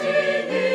Спасибі.